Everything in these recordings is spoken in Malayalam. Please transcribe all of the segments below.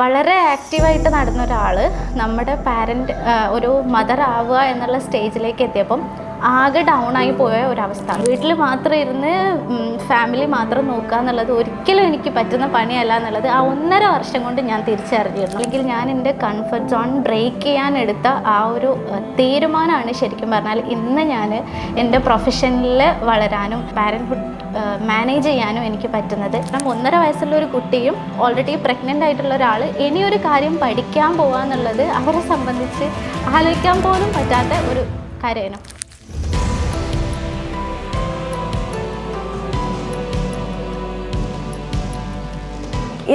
വളരെ ആക്റ്റീവായിട്ട് നടന്ന ഒരാൾ നമ്മുടെ പാരന്റ് ഒരു മദർ ആവുക എന്നുള്ള സ്റ്റേജിലേക്ക് എത്തിയപ്പം ആകെ ഡൗൺ ആയി പോയ ഒരവസ്ഥ. വീട്ടിൽ മാത്രം ഇരുന്ന് ഫാമിലി മാത്രം നോക്കുക എന്നുള്ളത് ഒരിക്കലും എനിക്ക് പറ്റുന്ന പണിയല്ല എന്നുള്ളത് ആ ഒന്നര വർഷം കൊണ്ട് ഞാൻ തിരിച്ചറിഞ്ഞിരുന്നു. അല്ലെങ്കിൽ ഞാൻ എന്റെ കംഫർട്ട് സോൺ ബ്രേക്ക് ചെയ്യാൻ എടുത്ത ആ ഒരു തീരുമാനമാണ് ശരിക്കും പറഞ്ഞാൽ ഇന്ന് ഞാൻ എന്റെ പ്രൊഫഷനിൽ വളരാനും പാരന്റ്ഹുഡ് മാനേജ് ചെയ്യാനും എനിക്ക് പറ്റുന്നത്. കാരണം ഒന്നര വയസ്സുള്ള ഒരു കുട്ടിയും ഓൾറെഡി പ്രഗ്നന്റ് ആയിട്ടുള്ള ഒരാൾ ഇനിയൊരു കാര്യം പഠിക്കാൻ പോവുക എന്നുള്ളത് അവരെ സംബന്ധിച്ച് ആലോചിക്കാൻ പോലും പറ്റാത്ത ഒരു കാര്യമാണ്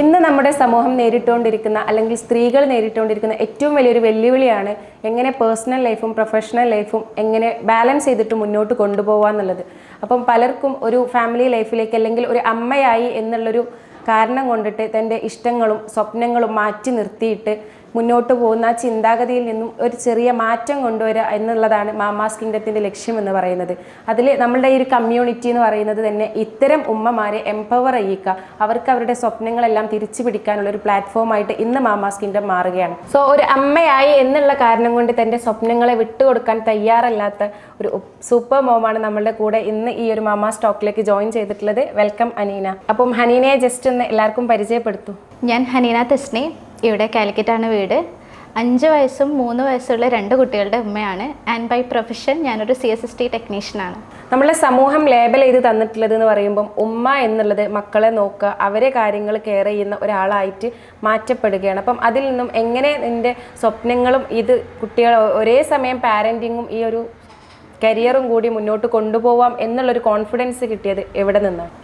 ഇന്ന് നമ്മുടെ സമൂഹം നേരിട്ടുകൊണ്ടിരിക്കുന്ന അല്ലെങ്കിൽ സ്ത്രീകൾ നേരിട്ടുകൊണ്ടിരിക്കുന്ന ഏറ്റവും വലിയൊരു വെല്ലുവിളിയാണ് എങ്ങനെ പേഴ്സണൽ ലൈഫും പ്രൊഫഷണൽ ലൈഫും എങ്ങനെ ബാലൻസ് ചെയ്തിട്ട് മുന്നോട്ട് കൊണ്ടുപോകുക എന്നുള്ളത്. അപ്പം പലർക്കും ഒരു ഫാമിലി ലൈഫിലേക്ക് അല്ലെങ്കിൽ ഒരു അമ്മയായി എന്നുള്ളൊരു കാരണം കൊണ്ടിട്ട് തന്റെ ഇഷ്ടങ്ങളും സ്വപ്നങ്ങളും മാറ്റി നിർത്തിയിട്ട് മുന്നോട്ട് പോകുന്ന ആ ചിന്താഗതിയിൽ നിന്നും ഒരു ചെറിയ മാറ്റം കൊണ്ടുവരിക എന്നുള്ളതാണ് മാമാസ് കിങ്ഡത്തിന്റെ ലക്ഷ്യം എന്ന് പറയുന്നത്. അതിൽ നമ്മളുടെ ഈ ഒരു കമ്മ്യൂണിറ്റി എന്ന് പറയുന്നത് തന്നെ ഇത്തരം ഉമ്മമാരെ എംപവർ ചെയ്യിക്കുക അവർക്ക് അവരുടെ സ്വപ്നങ്ങളെല്ലാം തിരിച്ചു പിടിക്കാനുള്ള ഒരു പ്ലാറ്റ്ഫോമായിട്ട് ഇന്ന് മാമാസ് കിങ്ഡം മാറുകയാണ്. സോ ഒരു അമ്മയായി എന്നുള്ള കാരണം കൊണ്ട് തന്റെ സ്വപ്നങ്ങളെ വിട്ടുകൊടുക്കാൻ തയ്യാറല്ലാത്ത ഒരു സൂപ്പർ മോമാണ് നമ്മളുടെ കൂടെ ഇന്ന് ഈ ഒരു മാമാസ് ടോക്കിലേക്ക് ജോയിൻ ചെയ്തിട്ടുള്ളത്. വെൽക്കം അനീന. അപ്പം ഹനീനയെ ജസ്റ്റ് ഒന്ന് എല്ലാവർക്കും പരിചയപ്പെടുത്തു. ഞാൻ ഹനീന തെസ്നി. ഇവിടെ കാലിക്കറ്റാണ് വീട്. അഞ്ച് വയസ്സും മൂന്ന് വയസ്സുള്ള രണ്ട് കുട്ടികളുടെ ഉമ്മയാണ്. ആൻഡ് ബൈ പ്രൊഫഷൻ ഞാനൊരു സി എസ് എസ് ടി ടെക്നീഷ്യനാണ് നമ്മളെ സമൂഹം ലേബൽ ചെയ്ത് തന്നിട്ടുള്ളത് എന്ന് പറയുമ്പം ഉമ്മ എന്നുള്ളത് മക്കളെ നോക്കുക അവരെ കാര്യങ്ങൾ കെയർ ചെയ്യുന്ന ഒരാളായിട്ട് മാറ്റപ്പെടുകയാണ്. അപ്പം അതിൽ നിന്നും എങ്ങനെ നിന്റെ സ്വപ്നങ്ങളും ഇത് കുട്ടികൾ ഒരേ സമയം പാരന്റിങ്ങും ഈ ഒരു കരിയറും കൂടി മുന്നോട്ട് കൊണ്ടുപോവാം എന്നുള്ളൊരു കോൺഫിഡൻസ് കിട്ടിയത് എവിടെ നിന്നാണ്?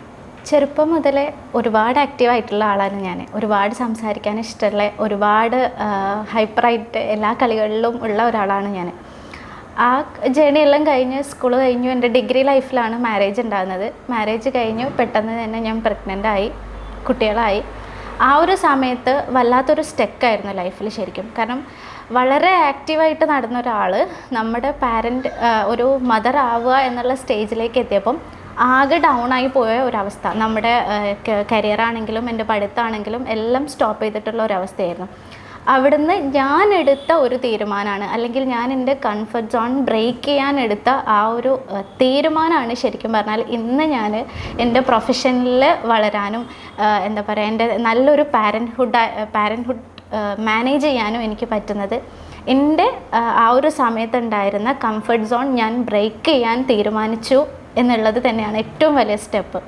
ചെറുപ്പം മുതലേ ഒരുപാട് ആക്റ്റീവായിട്ടുള്ള ആളാണ് ഞാൻ. ഒരുപാട് സംസാരിക്കാൻ ഇഷ്ടമുള്ള ഒരുപാട് ഹൈപ്പറായിട്ട് എല്ലാ കളികളിലും ഉള്ള ഒരാളാണ് ഞാൻ. ആ ജേണി എല്ലാം കഴിഞ്ഞ് സ്കൂൾ കഴിഞ്ഞു എന്റെ ഡിഗ്രി ലൈഫിലാണ് മാരേജ് ഉണ്ടാകുന്നത്. മാരേജ് കഴിഞ്ഞു പെട്ടെന്ന് തന്നെ ഞാൻ പ്രഗ്നന്റ് ആയി കുട്ടികളായി. ആ ഒരു സമയത്ത് വല്ലാത്തൊരു സ്റ്റെക്കായിരുന്നു ലൈഫിൽ ശരിക്കും. കാരണം വളരെ ആക്റ്റീവായിട്ട് നടന്ന ഒരാൾ നമ്മുടെ പാരന്റ് ഒരു മദർ ആവുക എന്നുള്ള സ്റ്റേജിലേക്ക് എത്തിയപ്പം ആകെ ഡൗൺ ആയി പോയ ഒരവസ്ഥ. നമ്മുടെ കരിയർ ആണെങ്കിലും എന്റെ പഠിത്തമാണെങ്കിലും എല്ലാം സ്റ്റോപ്പ് ചെയ്തിട്ടുള്ള ഒരവസ്ഥയായിരുന്നു. അവിടുന്ന് ഞാൻ എടുത്ത ഒരു തീരുമാനമാണ് അല്ലെങ്കിൽ ഞാൻ എന്റെ കംഫർട്ട് സോൺ ബ്രേക്ക് ചെയ്യാൻ എടുത്ത ആ ഒരു തീരുമാനമാണ് ശരിക്കും പറഞ്ഞാൽ ഇന്ന് ഞാൻ എന്റെ പ്രൊഫഷനിൽ വളരാനും എന്താ പറയുക എന്റെ നല്ലൊരു പാരൻഹുഡ് പാരൻഹുഡ് മാനേജ് ചെയ്യാനും എനിക്ക് പറ്റുന്നത്. എന്റെ ആ ഒരു സമയത്തുണ്ടായിരുന്ന കംഫർട്ട് സോൺ ഞാൻ ബ്രേക്ക് ചെയ്യാൻ തീരുമാനിച്ചു. എന്നുള്ളത് തന്നെയാണ് ഏറ്റവും വലിയ സ്റ്റെപ്പ്.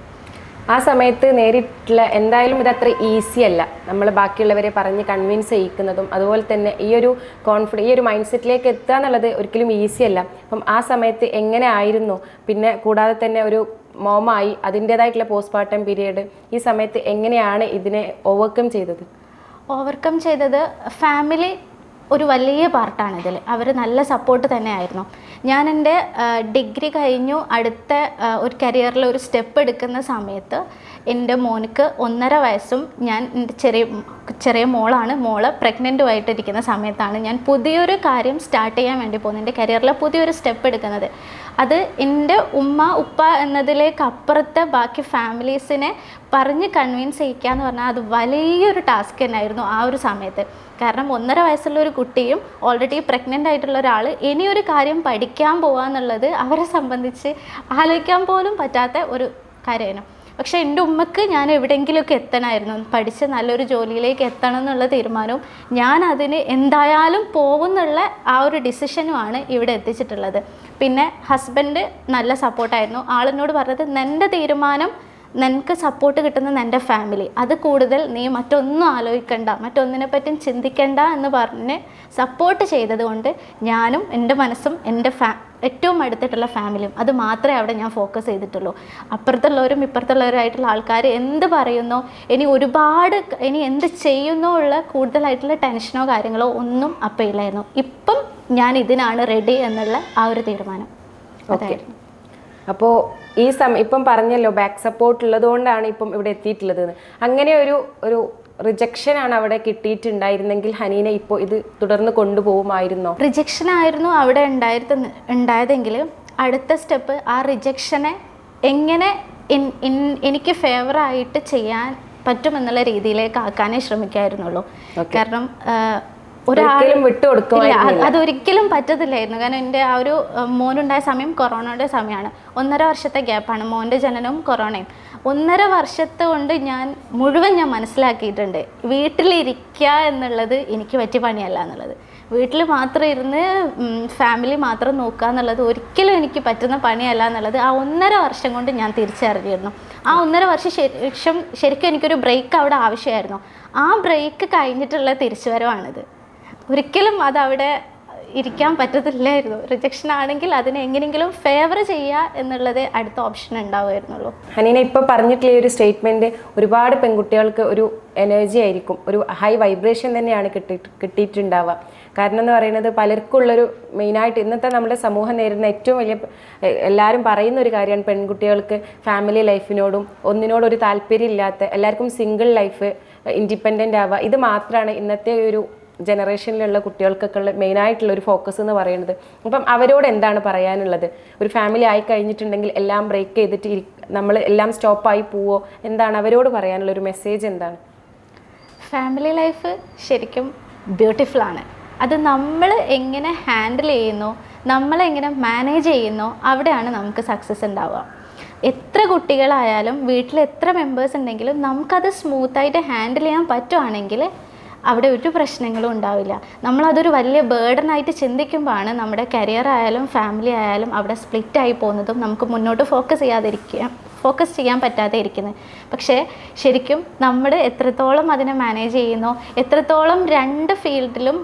ആ സമയത്ത് നേരിട്ടുള്ള എന്തായാലും ഇത് അത്ര ഈസി അല്ല. നമ്മൾ ബാക്കിയുള്ളവരെ പറഞ്ഞ് കൺവിൻസ് ചെയ്യിക്കുന്നതും അതുപോലെ തന്നെ ഈ ഒരു കോൺഫിഡ ഈ ഒരു മൈൻഡ് സെറ്റിലേക്ക് എത്തുക എന്നുള്ളത് ഒരിക്കലും ഈസി അല്ല. അപ്പം ആ സമയത്ത് എങ്ങനെ ആയിരുന്നു? പിന്നെ കൂടാതെ തന്നെ ഒരു മോമായി അതിന്റേതായിട്ടുള്ള പോസ്റ്റ്മോർട്ടം പീരീഡ് ഈ സമയത്ത് എങ്ങനെയാണ് ഇതിനെ ഓവർകം ചെയ്തത്? ഓവർകം ചെയ്തത് ഫാമിലി ഒരു വലിയ പാർട്ടാണ് ഇതിൽ അവർ നല്ല സപ്പോർട്ട് തന്നെയായിരുന്നു. ഞാൻ എന്റെ ഡിഗ്രി കഴിഞ്ഞു. അടുത്ത ഒരു കരിയറിൽ ഒരു സ്റ്റെപ്പ് എടുക്കുന്ന സമയത്ത് എന്റെ മോനിക്ക് ഒന്നര വയസ്സും ഞാൻ എന്റെ ചെറിയ ചെറിയ മോളാണ്. മോൾ പ്രഗ്നന്റുമായിട്ടിരിക്കുന്ന സമയത്താണ് ഞാൻ പുതിയൊരു കാര്യം സ്റ്റാർട്ട് ചെയ്യാൻ വേണ്ടി പോകുന്നത്. എന്റെ കരിയറിലെ പുതിയൊരു സ്റ്റെപ്പ് എടുക്കുന്നത്. അത് എന്റെ ഉമ്മ ഉപ്പ എന്നതിലേക്ക് അപ്പുറത്തെ ബാക്കി ഫാമിലീസിനെ പറഞ്ഞ് കൺവിൻസ് ചെയ്യിക്കുക എന്ന് പറഞ്ഞാൽ അത് വലിയൊരു ടാസ്ക് തന്നെയായിരുന്നു ആ ഒരു സമയത്ത്. കാരണം ഒന്നര വയസ്സുള്ള ഒരു കുട്ടിയും ഓൾറെഡി പ്രഗ്നന്റ് ആയിട്ടുള്ള ഒരാൾ ഇനിയൊരു കാര്യം പഠിക്കാൻ പോവുക എന്നുള്ളത് അവരെ സംബന്ധിച്ച് ആലോചിക്കാൻ പോലും പറ്റാത്ത ഒരു കാര്യമാണ്. പക്ഷേ എന്റെ ഉമ്മക്ക് ഞാൻ എവിടെയെങ്കിലുമൊക്കെ എത്തണമായിരുന്നു. പഠിച്ച് നല്ലൊരു ജോലിയിലേക്ക് എത്തണം എന്നുള്ള തീരുമാനവും ഞാൻ അതിന് എന്തായാലും പോകുന്നുള്ള ആ ഒരു ഡിസിഷനുമാണ് ഇവിടെ എത്തിച്ചിട്ടുള്ളത്. പിന്നെ ഹസ്ബൻഡ് നല്ല സപ്പോർട്ടായിരുന്നു ആളിനോട് പറഞ്ഞത് എന്റെ തീരുമാനം നിനക്ക് സപ്പോർട്ട് കിട്ടുന്ന എന്റെ ഫാമിലി അത് കൂടുതൽ നീ മറ്റൊന്നും ആലോചിക്കണ്ട. മറ്റൊന്നിനെ പറ്റിയും ചിന്തിക്കണ്ട എന്ന് പറഞ്ഞ് സപ്പോർട്ട് ചെയ്തതുകൊണ്ട് ഞാനും എന്റെ മനസ്സും എന്റെ ഫാ ഏറ്റവും അടുത്തിട്ടുള്ള ഫാമിലിയും അത് മാത്രമേ അവിടെ ഞാൻ ഫോക്കസ് ചെയ്തിട്ടുള്ളൂ. അപ്പുറത്തുള്ളവരും ഇപ്പുറത്തുള്ളവരായിട്ടുള്ള ആൾക്കാർ എന്ത് പറയുന്നോ ഇനി ഒരുപാട് ഇനി എന്ത് ചെയ്യുന്നോ ഉള്ള കൂടുതലായിട്ടുള്ള ടെൻഷനോ കാര്യങ്ങളോ ഒന്നും അപ്പം ഇല്ലായിരുന്നു. ഇപ്പം ഞാൻ ഇതിനാണ് റെഡി എന്നുള്ള ആ ഒരു തീരുമാനം. അതായിരുന്നു. അപ്പോൾ ഈ സമയം ഇപ്പം പറഞ്ഞല്ലോ ബാക്ക് സപ്പോർട്ട് ഉള്ളതുകൊണ്ടാണ് ഇപ്പം ഇവിടെ എത്തിയിട്ടുള്ളത്. അങ്ങനെ ഒരു ഒരു റിജക്ഷൻ ആണ് അവിടെ കിട്ടിയിട്ടുണ്ടായിരുന്നെങ്കിൽ ഹനീനെ ഇപ്പോൾ ഇത് തുടർന്ന് കൊണ്ടുപോകുമായിരുന്നോ റിജക്ഷൻ ആയിരുന്നു അവിടെ ഉണ്ടായിരുന്ന ഉണ്ടായതെങ്കിൽ അടുത്ത സ്റ്റെപ്പ് ആ റിജക്ഷനെ എങ്ങനെ എനിക്ക് ഫേവറായിട്ട് ചെയ്യാൻ പറ്റുമെന്നുള്ള രീതിയിലേക്ക് ആക്കാനേ ശ്രമിക്കായിരുന്നുള്ളൂ. കാരണം ആ, വിട്ടുകൊടുക്കില്ല അതൊരിക്കലും പറ്റത്തില്ലായിരുന്നു. കാരണം എന്റെ ആ ഒരു മോനുണ്ടായ സമയം കൊറോണയുടെ സമയമാണ്. ഒന്നര വർഷത്തെ ഗ്യാപ്പാണ്. മോന്റെ ജനനവും കൊറോണയും. ഒന്നര വർഷത്തെ കൊണ്ട് ഞാൻ മുഴുവൻ ഞാൻ മനസ്സിലാക്കിയിട്ടുണ്ട്. വീട്ടിലിരിക്കുക എന്നുള്ളത് എനിക്ക് പറ്റിയ പണിയല്ല എന്നുള്ളത്. വീട്ടിൽ മാത്രം ഇരുന്ന് ഫാമിലി മാത്രം നോക്കുക എന്നുള്ളത് ഒരിക്കലും എനിക്ക് പറ്റുന്ന പണിയല്ല എന്നുള്ളത് ആ ഒന്നര വർഷം കൊണ്ട് ഞാൻ തിരിച്ചറിഞ്ഞിരുന്നു. ആ ഒന്നര വർഷം ശേഷം ശരിക്കും എനിക്കൊരു ബ്രേക്ക് അവിടെ ആവശ്യമായിരുന്നു. ആ ബ്രേക്ക് കഴിഞ്ഞിട്ടുള്ള തിരിച്ചുവരവാണിത്. ഒരിക്കലും അത് അതവിടെ ഇരിക്കാൻ പറ്റത്തില്ലായിരുന്നു. റിജക്ഷൻ ആണെങ്കിൽ അതിനെ എങ്ങനെയെങ്കിലും ഫേവർ ചെയ്യുക എന്നുള്ളത് അടുത്ത ഓപ്ഷൻ ഉണ്ടാവുമായിരുന്നുള്ളൂ. ഹനീന ഇപ്പോൾ പറഞ്ഞിട്ടുള്ള ഒരു സ്റ്റേറ്റ്മെന്റ് ഒരുപാട് പെൺകുട്ടികൾക്ക് ഒരു എനർജി ആയിരിക്കും ഒരു ഹൈ വൈബ്രേഷൻ തന്നെയാണ് കിട്ടി കിട്ടിയിട്ടുണ്ടാവുക. കാരണം എന്ന് പറയുന്നത് പലർക്കും ഉള്ളൊരു മെയിനായിട്ട് ഇന്നത്തെ നമ്മുടെ സമൂഹം നേരിടുന്ന ഏറ്റവും വലിയ എല്ലാവരും പറയുന്ന ഒരു കാര്യമാണ് പെൺകുട്ടികൾക്ക് ഫാമിലി ലൈഫിനോടും ഒന്നിനോടും ഒരു താല്പര്യം ഇല്ലാത്ത എല്ലാവർക്കും സിംഗിൾ ലൈഫ് ഇൻഡിപെൻഡന്റ് ആവുക. ഇത് മാത്രമാണ് ഇന്നത്തെ ഒരു ജനറേഷനിലുള്ള കുട്ടികൾക്കൊക്കെ ഉള്ള മെയിനായിട്ടുള്ള ഒരു ഫോക്കസ് എന്ന് പറയുന്നത്. അപ്പം അവരോട് എന്താണ് പറയാനുള്ളത്? ഒരു ഫാമിലി ആയി കഴിഞ്ഞിട്ടുണ്ടെങ്കിൽ എല്ലാം ബ്രേക്ക് ചെയ്തിട്ട് ഇരി നമ്മൾ എല്ലാം സ്റ്റോപ്പായി പോവോ? എന്താണ് അവരോട് പറയാനുള്ള ഒരു മെസ്സേജ് എന്താണ്? ഫാമിലി ലൈഫ് ശരിക്കും ബ്യൂട്ടിഫുൾ ആണ്. അത് നമ്മൾ എങ്ങനെ ഹാൻഡിൽ ചെയ്യുന്നു നമ്മളെങ്ങനെ മാനേജ് ചെയ്യുന്നു അവിടെയാണ് നമുക്ക് സക്സസ് ഉണ്ടാവുക. എത്ര കുട്ടികളായാലും വീട്ടിൽ എത്ര മെമ്പേഴ്സ് ഉണ്ടെങ്കിലും നമുക്കത് സ്മൂത്തായിട്ട് ഹാൻഡിൽ ചെയ്യാൻ പറ്റുവാണെങ്കിൽ അവിടെ ഒരു പ്രശ്നങ്ങളും ഉണ്ടാവില്ല. നമ്മളതൊരു വലിയ ബേർഡനായിട്ട് ചിന്തിക്കുമ്പോഴാണ് നമ്മുടെ കരിയർ ആയാലും ഫാമിലി ആയാലും അവിടെ സ്പ്ലിറ്റ് ആയി പോകുന്നതും നമുക്ക് മുന്നോട്ട് ഫോക്കസ് ചെയ്യാതിരിക്കുക ഫോക്കസ് ചെയ്യാൻ പറ്റാതെ ഇരിക്കുന്നത് പക്ഷേ ശരിക്കും നമ്മൾ എത്രത്തോളം അതിനെ മാനേജ് ചെയ്യുന്നോ എത്രത്തോളം രണ്ട് ഫീൽഡിലും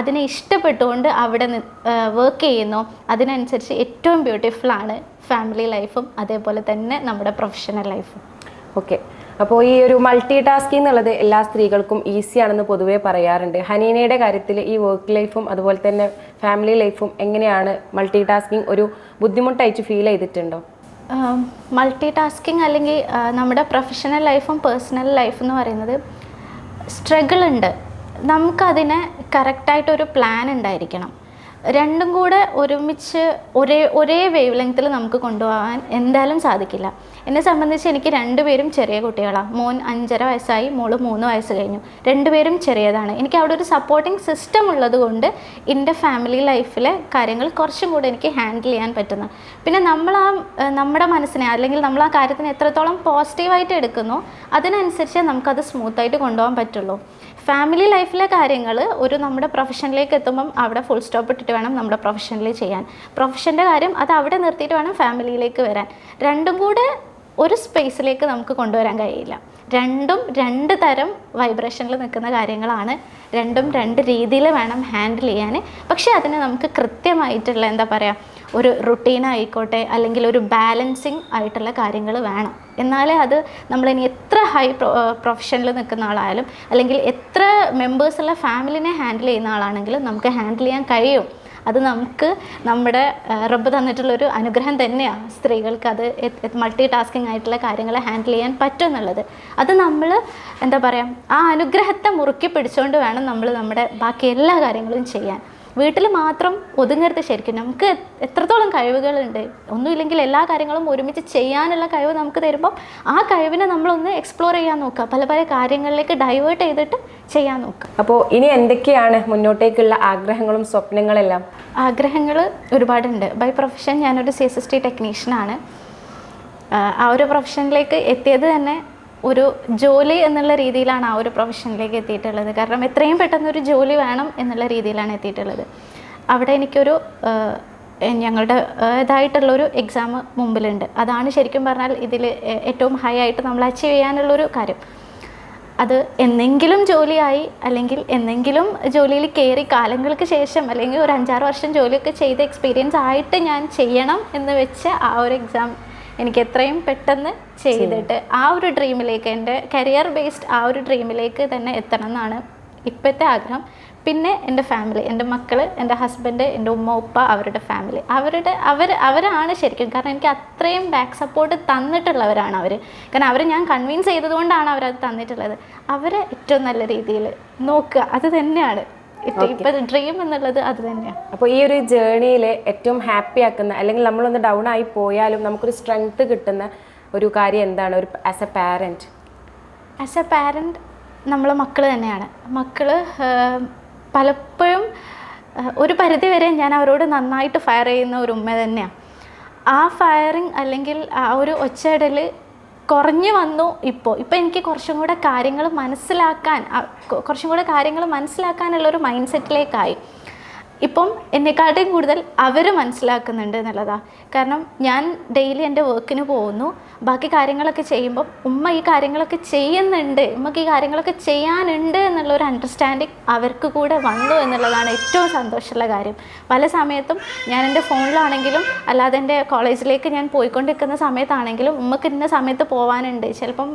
അതിനെ ഇഷ്ടപ്പെട്ടുകൊണ്ട് അവിടെ വർക്ക് ചെയ്യുന്നോ അതിനനുസരിച്ച് ഏറ്റവും ബ്യൂട്ടിഫുൾ ആണ് ഫാമിലി ലൈഫും അതേപോലെ തന്നെ നമ്മുടെ പ്രൊഫഷണൽ ലൈഫും ഓക്കെ അപ്പോൾ ഈ ഒരു മൾട്ടി ടാസ്കിംഗ് എന്നുള്ളത് എല്ലാ സ്ത്രീകൾക്കും ഈസിയാണെന്ന് പൊതുവേ പറയാറുണ്ട്. ഹനീനയുടെ കാര്യത്തിൽ ഈ വർക്ക് ലൈഫും അതുപോലെ തന്നെ ഫാമിലി ലൈഫും എങ്ങനെയാണ് മൾട്ടി ടാസ്കിങ് ഒരു ബുദ്ധിമുട്ടായിട്ട് ഫീൽ ചെയ്തിട്ടുണ്ടോ? മൾട്ടി ടാസ്കിങ് അല്ലെങ്കിൽ നമ്മുടെ പ്രൊഫഷണൽ ലൈഫും പേഴ്സണൽ ലൈഫ് എന്ന് പറയുന്നത് സ്ട്രഗിൾ ഉണ്ട്. നമുക്കതിന് കറക്റ്റായിട്ടൊരു പ്ലാൻ ഉണ്ടായിരിക്കണം. രണ്ടും കൂടെ ഒരുമിച്ച് ഒരേ ഒരേ വേവ് ലെങ്ത്തിൽ നമുക്ക് കൊണ്ടുപോകാൻ എന്തായാലും സാധിക്കില്ല. എന്നെ സംബന്ധിച്ച് എനിക്ക് രണ്ടുപേരും ചെറിയ കുട്ടികളാണ് മോൻ അഞ്ചര വയസ്സായി മോൾ മൂന്ന് വയസ്സ് കഴിഞ്ഞു. രണ്ടുപേരും ചെറിയതാണ്. എനിക്ക് അവിടെ ഒരു സപ്പോർട്ടിംഗ് സിസ്റ്റം ഉള്ളത് കൊണ്ട് എന്റെ ഫാമിലി ലൈഫിലെ കാര്യങ്ങൾ കുറച്ചും കൂടെ എനിക്ക് ഹാൻഡിൽ ചെയ്യാൻ പറ്റുന്നു. പിന്നെ നമ്മൾ ആ നമ്മുടെ മനസ്സിനെ അല്ലെങ്കിൽ നമ്മൾ ആ കാര്യത്തിന് എത്രത്തോളം പോസിറ്റീവായിട്ട് എടുക്കുന്നു അതിനനുസരിച്ച് നമുക്കത് സ്മൂത്തായിട്ട് കൊണ്ടുപോകാൻ പറ്റുള്ളൂ. ഫാമിലി ലൈഫിലെ കാര്യങ്ങൾ ഒരു നമ്മുടെ പ്രൊഫഷനിലേക്ക് എത്തുമ്പം അവിടെ ഫുൾ സ്റ്റോപ്പ് ഇട്ടിട്ട് വേണം നമ്മുടെ പ്രൊഫഷനിൽ ചെയ്യാൻ. പ്രൊഫഷന്റെ കാര്യം അത് അവിടെ നിർത്തിയിട്ട് വേണം ഫാമിലിയിലേക്ക് വരാൻ. രണ്ടും കൂടെ ഒരു സ്പേസിലേക്ക് നമുക്ക് കൊണ്ടുവരാൻ കഴിയില്ല. രണ്ടും രണ്ട് തരം വൈബ്രേഷനിൽ നിൽക്കുന്ന കാര്യങ്ങളാണ്. രണ്ടും രണ്ട് രീതിയിൽ വേണം ഹാൻഡിൽ ചെയ്യാൻ. പക്ഷേ അതിന് നമുക്ക് കൃത്യമായിട്ടുള്ള എന്താ പറയുക ഒരു റുട്ടീൻ ആയിക്കോട്ടെ അല്ലെങ്കിൽ ഒരു ബാലൻസിങ് ആയിട്ടുള്ള കാര്യങ്ങൾ വേണം. എന്നാലേ അത് നമ്മളിനി എത്ര ഹൈ പ്രൊഫഷനിൽ നിൽക്കുന്ന ആളായാലും അല്ലെങ്കിൽ എത്ര മെമ്പേഴ്സുള്ള ഫാമിലിനെ ഹാൻഡിൽ ചെയ്യുന്ന ആളാണെങ്കിലും നമുക്ക് ഹാൻഡിൽ ചെയ്യാൻ കഴിയും. അത് നമുക്ക് നമ്മുടെ റബ്ബ് തന്നിട്ടുള്ളൊരു അനുഗ്രഹം തന്നെയാണ് സ്ത്രീകൾക്ക് അത് മൾട്ടി ടാസ്കിങ് ആയിട്ടുള്ള കാര്യങ്ങളെ ഹാൻഡിൽ ചെയ്യാൻ പറ്റും എന്നുള്ളത് അത് നമ്മൾ എന്താ പറയുക ആ അനുഗ്രഹത്തെ മുറുക്കി പിടിച്ചുകൊണ്ട് വേണം നമ്മൾ നമ്മുടെ ബാക്കി എല്ലാ കാര്യങ്ങളും ചെയ്യാൻ. വീട്ടിൽ മാത്രം ഒതുങ്ങരുത് ശരിക്കും. നമുക്ക് എത്രത്തോളം കഴിവുകളുണ്ട്. ഒന്നുമില്ലെങ്കിൽ എല്ലാ കാര്യങ്ങളും ഒരുമിച്ച് ചെയ്യാനുള്ള കഴിവ് നമുക്ക് തരുമ്പോൾ ആ കഴിവിനെ നമ്മളൊന്ന് എക്സ്പ്ലോർ ചെയ്യാൻ നോക്കുക. പല പല കാര്യങ്ങളിലേക്ക് ഡൈവേർട്ട് ചെയ്തിട്ട് ചെയ്യാൻ നോക്കുക. അപ്പോൾ ഇനി എന്തൊക്കെയാണ് മുന്നോട്ടേക്കുള്ള ആഗ്രഹങ്ങളും സ്വപ്നങ്ങളെല്ലാം? ആഗ്രഹങ്ങൾ ഒരുപാടുണ്ട്. ബൈ പ്രൊഫഷൻ ഞാനൊരു സി എസ് എസ് ടി ടെക്നീഷ്യനാണ് ആ ഒരു പ്രൊഫഷനിലേക്ക് എത്തിയത് തന്നെ ഒരു ജോലി എന്നുള്ള രീതിയിലാണ് ആ ഒരു പ്രൊഫഷനിലേക്ക് എത്തിയിട്ടുള്ളത്. കാരണം എത്രയും പെട്ടെന്ന് ഒരു ജോലി വേണം എന്നുള്ള രീതിയിലാണ് എത്തിയിട്ടുള്ളത്. അവിടെ എനിക്കൊരു ഞങ്ങളുടെ ഇതായിട്ടുള്ളൊരു എക്സാം മുമ്പിലുണ്ട്. അതാണ് ശരിക്കും പറഞ്ഞാൽ ഇതിൽ ഏറ്റവും ഹൈ ആയിട്ട് നമ്മൾ അച്ചീവ് ചെയ്യാനുള്ളൊരു കാര്യം. അത് എന്നെങ്കിലും ജോലിയായി അല്ലെങ്കിൽ എന്നെങ്കിലും ജോലിയിൽ കയറി കാലങ്ങൾക്ക് ശേഷം അല്ലെങ്കിൽ ഒരു അഞ്ചാറ് വർഷം ജോലിയൊക്കെ ചെയ്ത എക്സ്പീരിയൻസ് ആയിട്ട് ഞാൻ ചെയ്യണം എന്ന് വെച്ച ആ ഒരു എക്സാം എനിക്ക് എത്രയും പെട്ടെന്ന് ചെയ്തിട്ട് ആ ഒരു ഡ്രീമിലേക്ക് എന്റെ കരിയർ ബേസ്ഡ് ആ ഒരു ഡ്രീമിലേക്ക് തന്നെ എത്തണം എന്നാണ് ഇപ്പോഴത്തെ ആഗ്രഹം. പിന്നെ എന്റെ ഫാമിലി എന്റെ മക്കൾ എന്റെ ഹസ്ബൻഡ് എന്റെ ഉമ്മ ഉപ്പ അവരുടെ ഫാമിലി അവരുടെ അവർ അവരാണ് ശരിക്കും. കാരണം എനിക്ക് അത്രയും ബാക്ക് സപ്പോർട്ട് തന്നിട്ടുള്ളവരാണ് അവർ കാരണം അവർ ഞാൻ കൺവീൻസ് ചെയ്തതുകൊണ്ടാണ് അവരത് തന്നിട്ടുള്ളത്. അവരെ ഏറ്റവും നല്ല രീതിയിൽ നോക്കുക. അത് തന്നെയാണ്. ഇപ്പം ഡ്രീം എന്നുള്ളത് അത് തന്നെയാണ് അപ്പോൾ ഈ ഒരു ജേണിയിൽ ഏറ്റവും ഹാപ്പി ആക്കുന്ന അല്ലെങ്കിൽ നമ്മളൊന്ന് ഡൗൺ ആയി പോയാലും നമുക്കൊരു സ്ട്രെങ്ത് കിട്ടുന്ന ഒരു കാര്യം എന്താണ്? ഒരു as a parent as a parent നമ്മളെ മക്കൾ തന്നെയാണ്. മക്കൾ പലപ്പോഴും ഒരു പരിധി വരെ ഞാൻ അവരോട് നന്നായിട്ട് ഫയർ ചെയ്യുന്ന ഒരു ഉമ്മ തന്നെയാണ് ആ ഫയറിങ് അല്ലെങ്കിൽ ആ ഒരു ഒച്ചയിടൽ കുറഞ്ഞു വന്നു ഇപ്പോൾ ഇപ്പോൾ എനിക്ക് കുറച്ചും കൂടെ കാര്യങ്ങൾ മനസ്സിലാക്കാൻ കുറച്ചും കൂടെ കാര്യങ്ങൾ മനസ്സിലാക്കാനുള്ളൊരു മൈൻഡ് സെറ്റിലേക്കായി ഇപ്പം എന്നെക്കാട്ടും കൂടുതൽ അവർ മനസ്സിലാക്കുന്നുണ്ട് എന്നുള്ളതാണ് കാരണം ഞാൻ ഡെയിലി എന്റെ വർക്കിന് പോകുന്നു. ബാക്കി കാര്യങ്ങളൊക്കെ ചെയ്യുമ്പം ഉമ്മ ഈ കാര്യങ്ങളൊക്കെ ചെയ്യുന്നുണ്ട്. ഉമ്മക്ക് ഈ കാര്യങ്ങളൊക്കെ ചെയ്യാനുണ്ട് എന്നുള്ള ഒരു അണ്ടർസ്റ്റാൻഡിങ് അവർക്ക് കൂടെ വന്നു എന്നുള്ളതാണ് ഏറ്റവും സന്തോഷമുള്ള കാര്യം. പല സമയത്തും ഞാൻ എന്റെ ഫോണിലാണെങ്കിലും അല്ലാതെ എന്റെ കോളേജിലേക്ക് ഞാൻ പോയിക്കൊണ്ടിരിക്കുന്ന സമയത്താണെങ്കിലും ഉമ്മക്ക് ഇന്ന സമയത്ത് പോകാനുണ്ട് ചിലപ്പം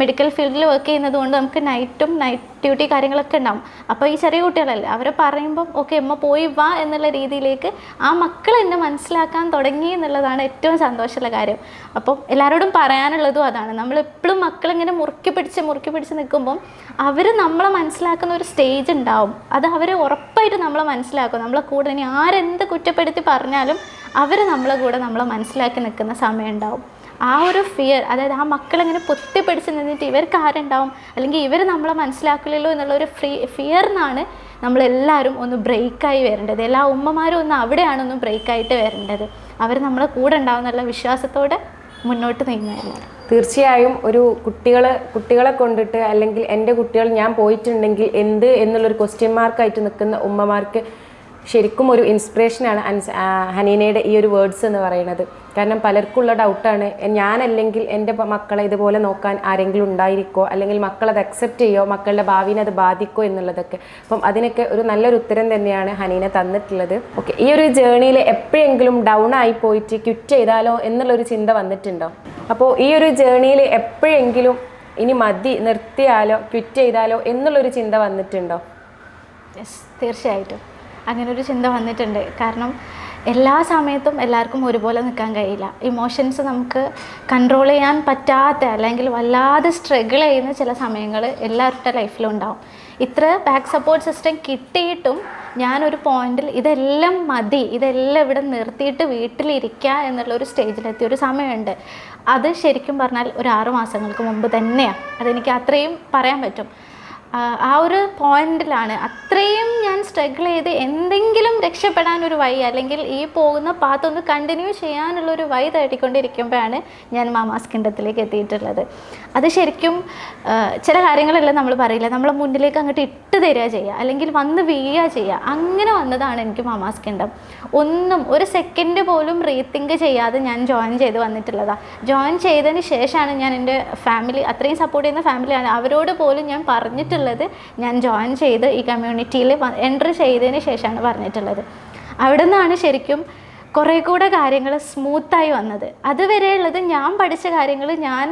മെഡിക്കൽ ഫീൽഡിൽ വർക്ക് ചെയ്യുന്നത് കൊണ്ട് നമുക്ക് നൈറ്റും നൈറ്റ് ഡ്യൂട്ടി കാര്യങ്ങളൊക്കെ ഉണ്ടാവും. അപ്പോൾ ഈ ചെറിയ കുട്ടികളല്ലേ അവരെ പറയുമ്പം ഓക്കെ അമ്മ പോയി വാ എന്നുള്ള രീതിയിലേക്ക് ആ മക്കൾ എന്നെ മനസ്സിലാക്കാൻ തുടങ്ങി എന്നുള്ളതാണ് ഏറ്റവും സന്തോഷമുള്ള കാര്യം. അപ്പം എല്ലാവരോടും പറയാനുള്ളതും അതാണ്. നമ്മൾ എപ്പോഴും മക്കളിങ്ങനെ മുറുക്കി പിടിച്ച് മുറുക്കി പിടിച്ച് നിൽക്കുമ്പം അവർ നമ്മളെ മനസ്സിലാക്കുന്ന ഒരു സ്റ്റേജ് ഉണ്ടാവും. അത് അവർ ഉറപ്പായിട്ട് നമ്മളെ മനസ്സിലാക്കും. നമ്മളെ കൂടെ ഇനി ആരെന്ത് കുറ്റപ്പെടുത്തി പറഞ്ഞാലും അവർ നമ്മളെ കൂടെ നമ്മളെ മനസ്സിലാക്കി നിൽക്കുന്ന സമയം ഉണ്ടാവും. ആ ഒരു ഫിയർ അതായത് ആ മക്കളിങ്ങനെ പൊത്തിപ്പിടിച്ച് നിന്നിട്ട് ഇവർക്ക് ആരുണ്ടാവും? അല്ലെങ്കിൽ ഇവർ നമ്മളെ മനസ്സിലാക്കില്ലല്ലോ എന്നുള്ള ഒരു ഫ്രീ ഫിയറിനാണ് നമ്മളെല്ലാവരും ഒന്ന് ബ്രേക്കായി വരേണ്ടത്. എല്ലാ ഉമ്മമാരും ഒന്ന് അവിടെയാണ് ഒന്ന് ബ്രേക്കായിട്ട് വരേണ്ടത്. അവർ നമ്മളെ കൂടെ ഉണ്ടാവും എന്നുള്ള വിശ്വാസത്തോടെ മുന്നോട്ട് നീങ്ങുകയാണ് തീർച്ചയായും ഒരു കുട്ടികളെ കുട്ടികളെ കൊണ്ടിട്ട് അല്ലെങ്കിൽ എന്റെ കുട്ടികൾ ഞാൻ പോയിട്ടുണ്ടെങ്കിൽ എന്ത് എന്നുള്ളൊരു ക്വസ്റ്റ്യൻ മാർക്കായിട്ട് നിൽക്കുന്ന ഉമ്മമാർക്ക് ശരിക്കും ഒരു ഇൻസ്പിറേഷനാണ് അൻസ് ഹനീനയുടെ ഈ ഒരു വേർഡ്സ് എന്ന് പറയുന്നത്. കാരണം പലർക്കുള്ള ഡൗട്ടാണ് ഞാനല്ലെങ്കിൽ എന്റെ മക്കളെ ഇതുപോലെ നോക്കാൻ ആരെങ്കിലും ഉണ്ടായിരിക്കോ? അല്ലെങ്കിൽ മക്കൾ അത് അക്സെപ്റ്റ് ചെയ്യോ? മക്കളുടെ ഭാവിനെ അത് ബാധിക്കോ എന്നുള്ളതൊക്കെ. അപ്പം അതിനൊക്കെ ഒരു നല്ലൊരു ഉത്തരം തന്നെയാണ് ഹനീന തന്നിട്ടുള്ളത്. ഓക്കെ ഈ ഒരു ജേണിയിൽ എപ്പോഴെങ്കിലും ഡൗൺ ആയി പോയിട്ട് ക്വിറ്റ് ചെയ്താലോ എന്നുള്ളൊരു ചിന്ത വന്നിട്ടുണ്ടോ? അപ്പോൾ ഈ ഒരു ജേണിയിൽ എപ്പോഴെങ്കിലും ഇനി മതി നിർത്തിയാലോ ക്വിറ്റ് ചെയ്താലോ എന്നുള്ളൊരു ചിന്ത വന്നിട്ടുണ്ടോ? യെസ് തീർച്ചയായിട്ടും. അങ്ങനെ ഒരു ചിന്ത വന്നിട്ടുണ്ട്. കാരണം എല്ലാ സമയത്തും എല്ലാവർക്കും ഒരുപോലെ നിൽക്കാൻ കഴിയില്ല. ഇമോഷൻസ് നമുക്ക് കൺട്രോൾ ചെയ്യാൻ പറ്റാത്ത അല്ലെങ്കിൽ വല്ലാതെ സ്ട്രഗിൾ ചെയ്യുന്ന ചില സമയങ്ങൾ എല്ലാവരുടെ ലൈഫിലും ഉണ്ടാവും. ഇത്ര ബാക്ക് സപ്പോർട്ട് സിസ്റ്റം കിട്ടിയിട്ടും ഞാനൊരു പോയിന്റിൽ ഇതെല്ലാം മതി ഇതെല്ലാം ഇവിടെ നിർത്തിയിട്ട് വീട്ടിലിരിക്കുക എന്നുള്ള ഒരു സ്റ്റേജിലെത്തിയ ഒരു സമയമുണ്ട്. അത് ശരിക്കും പറഞ്ഞാൽ ഒരു ആറു മാസങ്ങൾക്ക് മുമ്പ് തന്നെയാണ് അതെനിക്ക് അത്രയും പറയാൻ പറ്റും. ആ, ഒരു പോയിന്റിലാണ്. അത്രയും ഞാൻ സ്ട്രഗിൾ ചെയ്ത് എന്തെങ്കിലും രക്ഷപ്പെടാൻ ഒരു വഴി അല്ലെങ്കിൽ ഈ പോകുന്ന പാത്ത് ഒന്ന് കണ്ടിന്യൂ ചെയ്യാനുള്ള ഒരു വഴി തേടിക്കൊണ്ടിരിക്കുമ്പോഴാണ് ഞാൻ മാമാസ് കിണ്ടത്തിലേക്ക് എത്തിയിട്ടുള്ളത്. അത് ശരിക്കും ചില കാര്യങ്ങളെല്ലാം നമ്മൾ പറയില്ല? നമ്മളെ മുന്നിലേക്ക് അങ്ങോട്ട് ഇട്ട് തരിക ചെയ്യുക അല്ലെങ്കിൽ വന്ന് വീഴുക ചെയ്യുക. അങ്ങനെ വന്നതാണ് എനിക്ക് മാമാസ് കിണ്ടം ഒന്നും ഒരു സെക്കൻഡ് പോലും റീത്തിങ്ക് ചെയ്യാതെ ഞാൻ ജോയിൻ ചെയ്ത് വന്നിട്ടുള്ളതാണ് ജോയിൻ ചെയ്തതിന് ശേഷമാണ് ഞാൻ എന്റെ ഫാമിലി അത്രയും സപ്പോർട്ട് ചെയ്യുന്ന ഫാമിലിയാണ് അവരോട് പോലും ഞാൻ പറഞ്ഞിട്ടുള്ളത് ഞാൻ ജോയിൻ ചെയ്ത് ഈ കമ്മ്യൂണിറ്റിയിൽ എൻട്രി ചെയ്തതിന് ശേഷമാണ് പറഞ്ഞിട്ടുള്ളത്. അവിടെ നിന്നാണ് ശരിക്കും കുറേ കൂടെ കാര്യങ്ങൾ സ്മൂത്തായി വന്നത്. അതുവരെയുള്ളത് ഞാൻ പഠിച്ച കാര്യങ്ങൾ ഞാൻ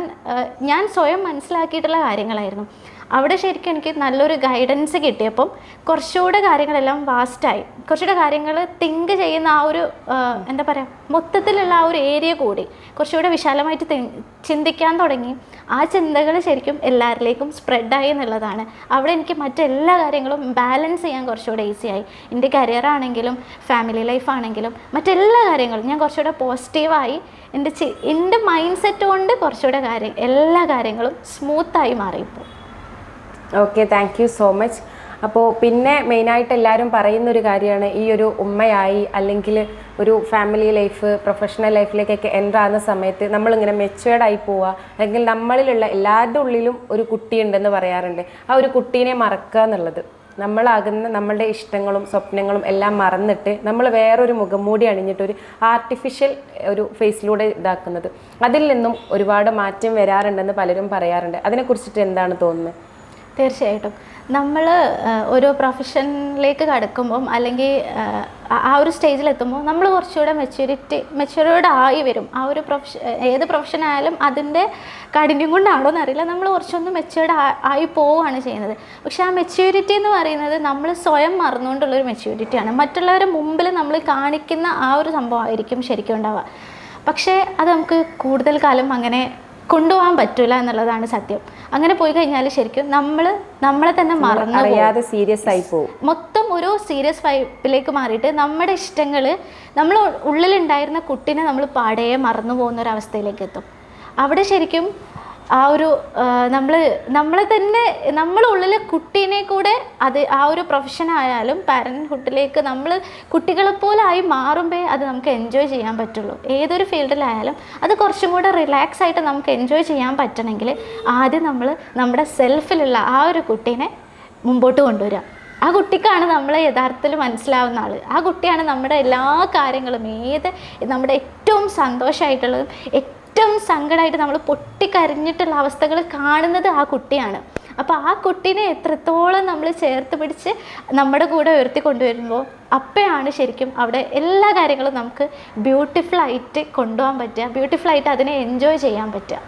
ഞാൻ സ്വയം മനസ്സിലാക്കിയിട്ടുള്ള കാര്യങ്ങളായിരുന്നു. അവിടെ ശരിക്കും എനിക്ക് നല്ലൊരു ഗൈഡൻസ് കിട്ടിയപ്പം കുറച്ചുകൂടെ കാര്യങ്ങളെല്ലാം വാസ്റ്റായി കുറച്ചുകൂടെ കാര്യങ്ങൾ തിങ്ക് ചെയ്യുന്ന ആ ഒരു എന്താ പറയുക മൊത്തത്തിലുള്ള ആ ഒരു ഏരിയ കൂടി കുറച്ചുകൂടെ വിശാലമായിട്ട് ചിന്തിക്കാൻ തുടങ്ങി. ആ ചിന്തകൾ ശരിക്കും എല്ലാവരിലേക്കും സ്പ്രെഡായി എന്നുള്ളതാണ്. അവിടെ എനിക്ക് മറ്റെല്ലാ കാര്യങ്ങളും ബാലൻസ് ചെയ്യാൻ കുറച്ചുകൂടെ ഈസിയായി എന്റെ കരിയർ ആണെങ്കിലും ഫാമിലി ലൈഫ് ആണെങ്കിലും മറ്റെല്ലാ കാര്യങ്ങളും ഞാൻ കുറച്ചുകൂടെ പോസിറ്റീവായി എന്റെ എന്റെ മൈൻഡ് സെറ്റ് കൊണ്ട് കുറച്ചുകൂടെ കാര്യം എല്ലാ കാര്യങ്ങളും സ്മൂത്തായി മാറി ഇപ്പോൾ okay thank you so much അപ്പോൾ പിന്നെ മെയിനായിട്ട് എല്ലാവരും പറയുന്നൊരു കാര്യമാണ് ഈ ഒരു ഉമ്മയായി അല്ലെങ്കിൽ ഒരു ഫാമിലി ലൈഫ് പ്രൊഫഷണൽ ലൈഫിലേക്കൊക്കെ എന്റർ ആകുന്ന സമയത്ത് നമ്മളിങ്ങനെ മെച്ചുവേർഡായി പോവുക അല്ലെങ്കിൽ നമ്മളിലുള്ള എല്ലാവരുടെ ഉള്ളിലും ഒരു കുട്ടിയുണ്ടെന്ന് പറയാറുണ്ട്. ആ ഒരു കുട്ടീനെ മറക്കുക എന്നുള്ളത്. നമ്മളാകുന്ന നമ്മളുടെ ഇഷ്ടങ്ങളും സ്വപ്നങ്ങളും എല്ലാം മറന്നിട്ട് നമ്മൾ വേറൊരു മുഖംമൂടി അണിഞ്ഞിട്ട് ഒരു ആർട്ടിഫിഷ്യൽ ഒരു ഫേസിലൂടെ ഇതാക്കുന്നത്. അതിൽ നിന്നും ഒരുപാട് മാറ്റം വരാറുണ്ടെന്ന് പലരും പറയാറുണ്ട്. അതിനെക്കുറിച്ചിട്ട് എന്താണ് തോന്നുന്നത്? തീർച്ചയായിട്ടും. നമ്മൾ ഒരു പ്രൊഫഷനിലേക്ക് കടക്കുമ്പം അല്ലെങ്കിൽ ആ- ഒരു സ്റ്റേജിലെത്തുമ്പോൾ നമ്മൾ കുറച്ചുകൂടെ മെച്യൂരിറ്റി മെച്യൂർഡ് ആയി വരും. ആ ഒരു പ്രൊഫഷൻ ഏത് പ്രൊഫഷൻ ആയാലും അതിന്റെ കാഠിന്യം കൊണ്ടാണോ എന്നറിയില്ല നമ്മൾ കുറച്ചൊന്ന് മെച്യൂർഡ് ആയി പോവുകയാണ് ചെയ്യുന്നത്. പക്ഷേ ആ മെച്യൂരിറ്റി എന്ന് പറയുന്നത് നമ്മൾ സ്വയം മറന്നുകൊണ്ടുള്ളൊരു മെച്യൂരിറ്റിയാണ് മറ്റുള്ളവരെ മുമ്പിൽ നമ്മൾ കാണിക്കുന്ന ആ ഒരു സംഭവമായിരിക്കും ശരിക്കും ഉണ്ടാവുക. പക്ഷേ അത് നമുക്ക് കൂടുതൽ കാലം അങ്ങനെ കൊണ്ടുപോകാൻ പറ്റില്ല എന്നുള്ളതാണ് സത്യം. അങ്ങനെ പോയി കഴിഞ്ഞാൽ ശരിക്കും നമ്മൾ നമ്മളെ തന്നെ മറന്നു സീരിയസ് ആയി പോകും. മൊത്തം ഒരു സീരിയസ് വൈപ്പിലേക്ക് മാറിയിട്ട് നമ്മുടെ ഇഷ്ടങ്ങൾ നമ്മൾ ഉള്ളിലുണ്ടായിരുന്ന കുട്ടീനെ നമ്മൾ പാടയെ മറന്നു പോകുന്ന ഒരു അവസ്ഥയിലേക്ക് എത്തും. അവിടെ ശരിക്കും ആ ഒരു നമ്മൾ നമ്മളെ തന്നെ നമ്മളുള്ളിൽ കുട്ടീനെ കൂടെ അത് ആ ഒരു പ്രൊഫഷൻ ആയാലും പാരൻഹുഡിലേക്ക് നമ്മൾ കുട്ടികളെപ്പോലായി മാറുമ്പോൾ അത് നമുക്ക് എൻജോയ് ചെയ്യാൻ പറ്റുള്ളൂ. ഏതൊരു ഫീൽഡിലായാലും അത് കുറച്ചും കൂടെ റിലാക്സ് ആയിട്ട് നമുക്ക് എൻജോയ് ചെയ്യാൻ പറ്റണമെങ്കിൽ ആദ്യം നമ്മൾ നമ്മുടെ സെൽഫിലുള്ള ആ ഒരു കുട്ടീനെ മുമ്പോട്ട് കൊണ്ടുവരിക. ആ കുട്ടിക്കാണ് നമ്മൾ യഥാർത്ഥത്തിൽ മനസ്സിലാവുന്ന ആൾ ആ കുട്ടിയാണ് നമ്മുടെ എല്ലാ കാര്യങ്ങളും ഏത് നമ്മുടെ ഏറ്റവും സന്തോഷമായിട്ടുള്ളതും ഏറ്റവും സങ്കടമായിട്ട് നമ്മൾ പൊട്ടിക്കരഞ്ഞിട്ടുള്ള അവസ്ഥകൾ കാണുന്നത് ആ കുട്ടിയാണ്. അപ്പോൾ ആ കുട്ടീനെ എത്രത്തോളം നമ്മൾ ചേർത്ത് പിടിച്ച് നമ്മുടെ കൂടെ ഉയർത്തി കൊണ്ടുവരുമ്പോൾ അപ്പോഴാണ് ശരിക്കും അവിടെ എല്ലാ കാര്യങ്ങളും നമുക്ക് ബ്യൂട്ടിഫുള്ളായിട്ട് കൊണ്ടുപോകാൻ പറ്റുക. ബ്യൂട്ടിഫുള്ളായിട്ട് അതിനെ എൻജോയ് ചെയ്യാൻ പറ്റുക.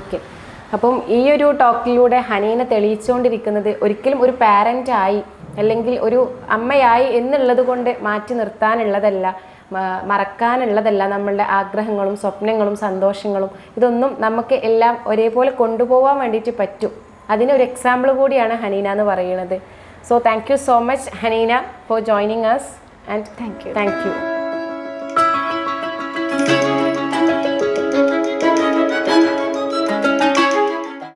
ഓക്കെ അപ്പം ഈ ഒരു ടോക്കിലൂടെ ഹനീനെ തെളിയിച്ചുകൊണ്ടിരിക്കുന്നത് ഒരിക്കലും ഒരു പാരന്റായി അല്ലെങ്കിൽ ഒരു അമ്മയായി എന്നുള്ളത് കൊണ്ട് മാറ്റി നിർത്താനുള്ളതല്ല. മറക്കാനുള്ളതല്ല നമ്മളുടെ ആഗ്രഹങ്ങളും സ്വപ്നങ്ങളും സന്തോഷങ്ങളും. ഇതൊന്നും നമുക്ക് എല്ലാം ഒരേപോലെ കൊണ്ടുപോകാൻ വേണ്ടിയിട്ട് പറ്റും. അതിനൊരു എക്സാമ്പിൾ കൂടിയാണ് ഹനീന എന്ന് പറയുന്നത്. So thank you so much Haneena for joining us and thank you thank you